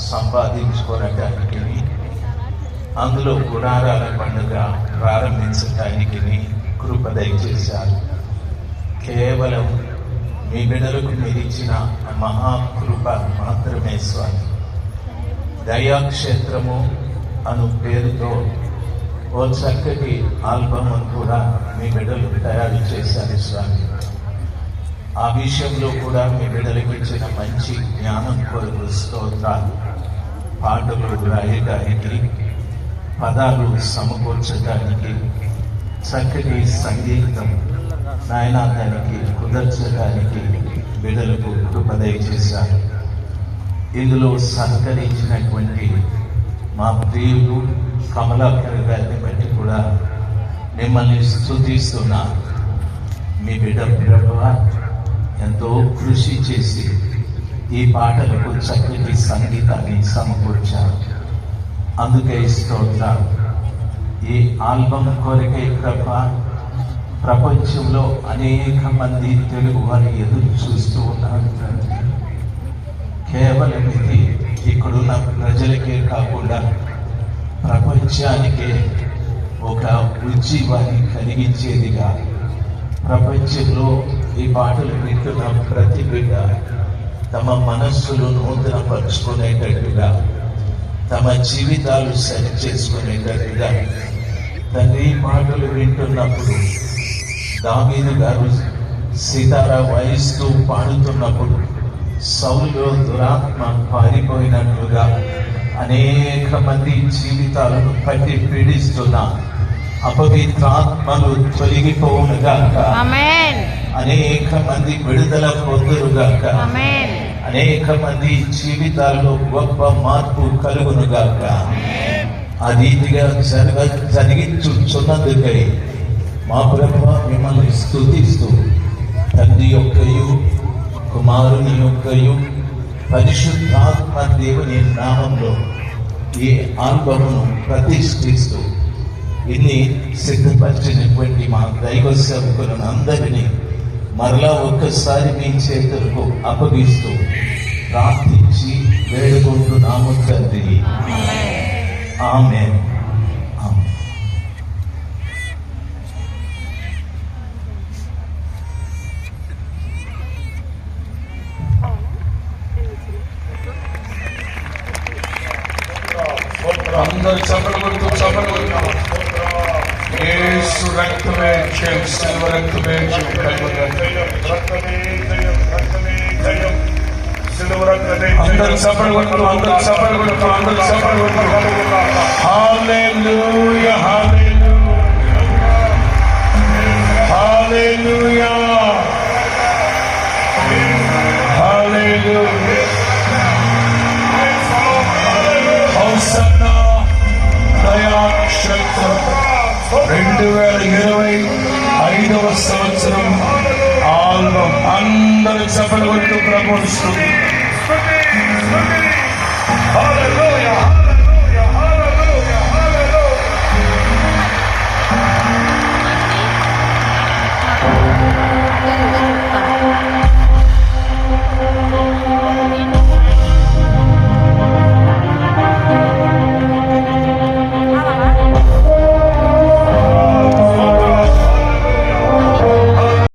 సంపాదించుకోవడానికి అందులో గుడారాల పండుగ ప్రారంభించడానికి కృప దయచేశారు. కేవలం మీ బిడ్డలకు మీరిచ్చిన మహాకృప మాత్రమే స్వామి. దయాక్షేత్రము అను పేరుతో ఓ చక్కటి ఆల్బమ్ కూడా మీ బిడ్డలు తయారు చేశారు స్వామి. ఆ విషయంలో కూడా మీ బిడ్డలకు మంచి జ్ఞానం కొరకు స్తోత్రాలు. పాటలు రాయడానికి పదాలు సమకూర్చడానికి చక్కటి సంగీతం నాయనాదానికి కుదర్చడానికి బిడ్డలకు కృపదయ చేశారు. ఇందులో సహకరించినటువంటి మా ప్రియులు కమలాకర్ గారిని బట్టి కూడా మిమ్మల్ని స్థుతిస్తున్నా మీ బిడ్డ ప్రభు ఎంతో కృషి చేసి ఈ పాటలకు చక్కటి సంగీతాన్ని సమకూర్చారు. అందుకే స్తోత్ర ఈ ఆల్బం కొరకే ప్రభ ప్రపంచంలో అనేక మంది తెలుగు వారు ఎదురు చూస్తూ ఉన్నారు. కేవలం ఇది ఇక్కడున్న ప్రజలకే కాకుండా ప్రపంచానికే ఒక ఉజ్జీవాన్ని కలిగించేదిగా ప్రపంచంలో ఈ పాటలు వింటున్న ప్రతి బిడ్డ తమ మనస్సులు నూతనపరుచుకునేటట్టుగా తమ జీవితాలు సరి చేసుకునేటట్టుగా తండ్రి ఈ పాటలు వింటున్నప్పుడు దామీదు గారు సీతారా వాయిస్తూ పాడుతున్నప్పుడు సౌలులో దురాత్మ పారిపోయినట్లుగా అనేక మంది జీవితాలను పట్టి పీడిస్తున్న అపవిత్రాత్మలు తొలగిపోవునుగా అనేక మంది విడుదల Amen. అనేక మంది జీవితాల్లో గొప్ప మార్పు కలుగునుగాక. ఆ రీతిగా జరగ జరిగించుచున్నందుకై మా ప్రభు మిమ్మల్ని స్థుతిస్తూ తండ్రి యొక్కయు కుమారుని యొక్కయు పరిశుద్ధాత్మ దేవుని నామంలో ఈ ఆల్బమును ప్రతిష్ఠిస్తూ ఇన్ని సిద్ధపరిచినటువంటి మా దైవ సేవకులను అందరినీ మరలా ఒక్కసారి మీ చేతులకు అప్పగిస్తూ ప్రార్థించి వేడుకుంటున్నాము తండ్రి. ఆమె అందరూ చప్పలు కొడుతూ చప్పలు కొడుతాం యేసు రక్తమే జయం శిల్వ రక్తమే జయం అందరు చప్పలు కొడుతూ అందరు చప్పలు కొడుతూ అందరు చప్పలు కొడుతూ హల్లెలూయా సంవత్సరం ఆల్బం అందరూ చెప్పలు కొట్టు ప్రమోదిస్తుంది Hallelujah.